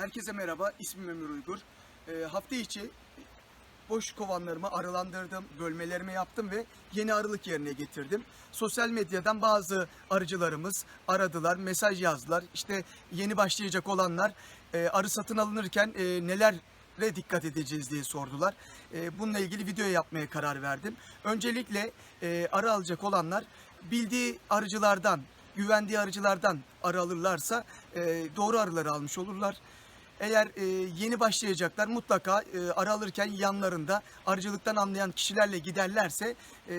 Herkese merhaba, ismim Ömür Uygur. Ee, hafta içi boş kovanlarımı arılandırdım, bölmelerimi yaptım ve yeni arılık yerine getirdim. Sosyal medyadan bazı arıcılarımız aradılar, mesaj yazdılar. İşte yeni başlayacak olanlar e, arı satın alınırken e, nelere dikkat edeceğiz diye sordular. E, bununla ilgili video yapmaya karar verdim. Öncelikle e, arı alacak olanlar bildiği arıcılardan, güvendiği arıcılardan arı alırlarsa e, doğru arıları almış olurlar. Eğer e, yeni başlayacaklar mutlaka e, arı alırken yanlarında arıcılıktan anlayan kişilerle giderlerse e,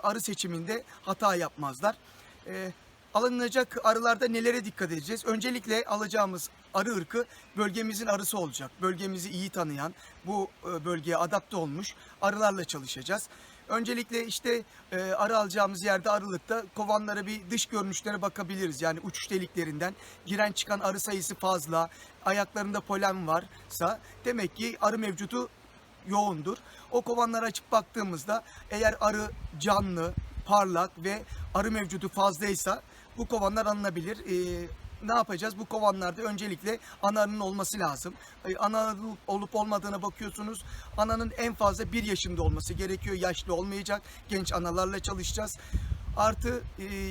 arı seçiminde hata yapmazlar. E, alınacak arılarda nelere dikkat edeceğiz? Öncelikle alacağımız arı ırkı bölgemizin arısı olacak. Bölgemizi iyi tanıyan, bu e, bölgeye adapte olmuş arılarla çalışacağız. Öncelikle işte e, arı alacağımız yerde arılıkta kovanlara bir dış görünüşlere bakabiliriz. Yani uçuş deliklerinden giren çıkan arı sayısı fazla, ayaklarında polen varsa demek ki arı mevcudu yoğundur. O kovanları açıp baktığımızda eğer arı canlı, parlak ve arı mevcudu fazlaysa bu kovanlar alınabilir. Ee, ne yapacağız? Bu kovanlarda öncelikle ana arının olması lazım. Ee, ana olup olmadığına bakıyorsunuz. Ananın en fazla bir yaşında olması gerekiyor. Yaşlı olmayacak. Genç analarla çalışacağız. Artı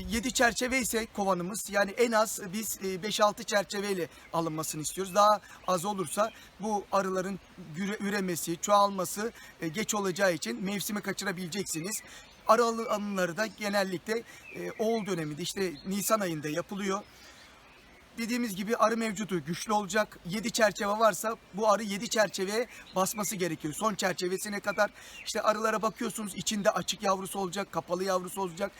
7 çerçeve ise kovanımız yani en az biz 5-6 çerçeveyle alınmasını istiyoruz. Daha az olursa bu arıların üremesi, çoğalması e, geç olacağı için mevsimi kaçırabileceksiniz. Arı alımları da genellikle e, oğul döneminde işte Nisan ayında yapılıyor. Dediğimiz gibi arı mevcudu güçlü olacak. 7 çerçeve varsa bu arı 7 çerçeveye basması gerekiyor. Son çerçevesine kadar işte arılara bakıyorsunuz içinde açık yavrusu olacak, kapalı yavrusu olacak,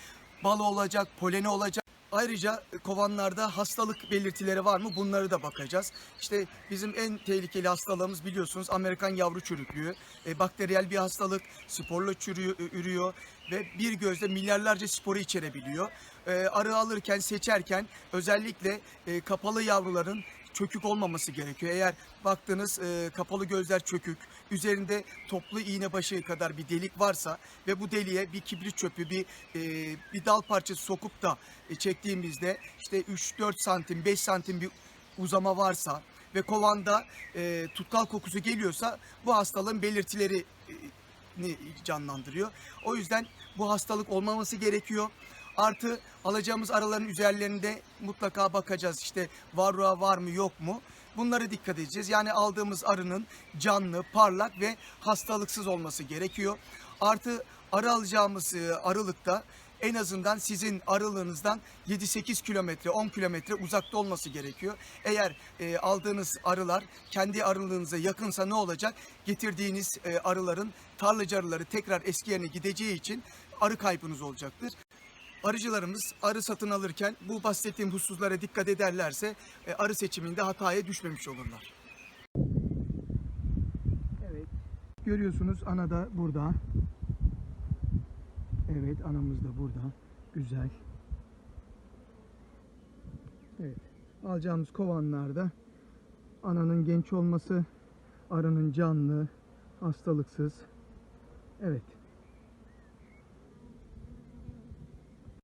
balı olacak, poleni olacak. Ayrıca kovanlarda hastalık belirtileri var mı bunları da bakacağız. İşte bizim en tehlikeli hastalığımız biliyorsunuz Amerikan yavru çürüklüğü. E, bakteriyel bir hastalık, sporla çürüyor, ürüyor ve bir gözle milyarlarca sporu içerebiliyor. E, arı alırken, seçerken özellikle e, kapalı yavruların çökük olmaması gerekiyor. Eğer baktığınız e, kapalı gözler çökük, üzerinde toplu iğne başı kadar bir delik varsa ve bu deliğe bir kibrit çöpü, bir e, bir dal parçası sokup da e, çektiğimizde işte 3-4 santim, 5 santim bir uzama varsa ve kovanda e, tutkal kokusu geliyorsa bu hastalığın belirtileri e, canlandırıyor. O yüzden bu hastalık olmaması gerekiyor. Artı alacağımız araların üzerlerinde mutlaka bakacağız. İşte varroa var mı yok mu? Bunlara dikkat edeceğiz. Yani aldığımız arının canlı, parlak ve hastalıksız olması gerekiyor. Artı arı alacağımız e, arılıkta en azından sizin arılığınızdan 7-8 kilometre, 10 kilometre uzakta olması gerekiyor. Eğer e, aldığınız arılar kendi arılığınıza yakınsa ne olacak? Getirdiğiniz e, arıların tarlacı arıları tekrar eski yerine gideceği için arı kaybınız olacaktır. Arıcılarımız arı satın alırken bu bahsettiğim hususlara dikkat ederlerse e, arı seçiminde hataya düşmemiş olurlar. Evet. Görüyorsunuz ana da burada. Evet anamız da burada. Güzel. Evet. Alacağımız kovanlarda ananın genç olması, arının canlı, hastalıksız. Evet.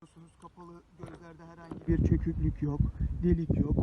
Görüyorsunuz kapalı gözlerde herhangi bir çöküklük yok, delik yok.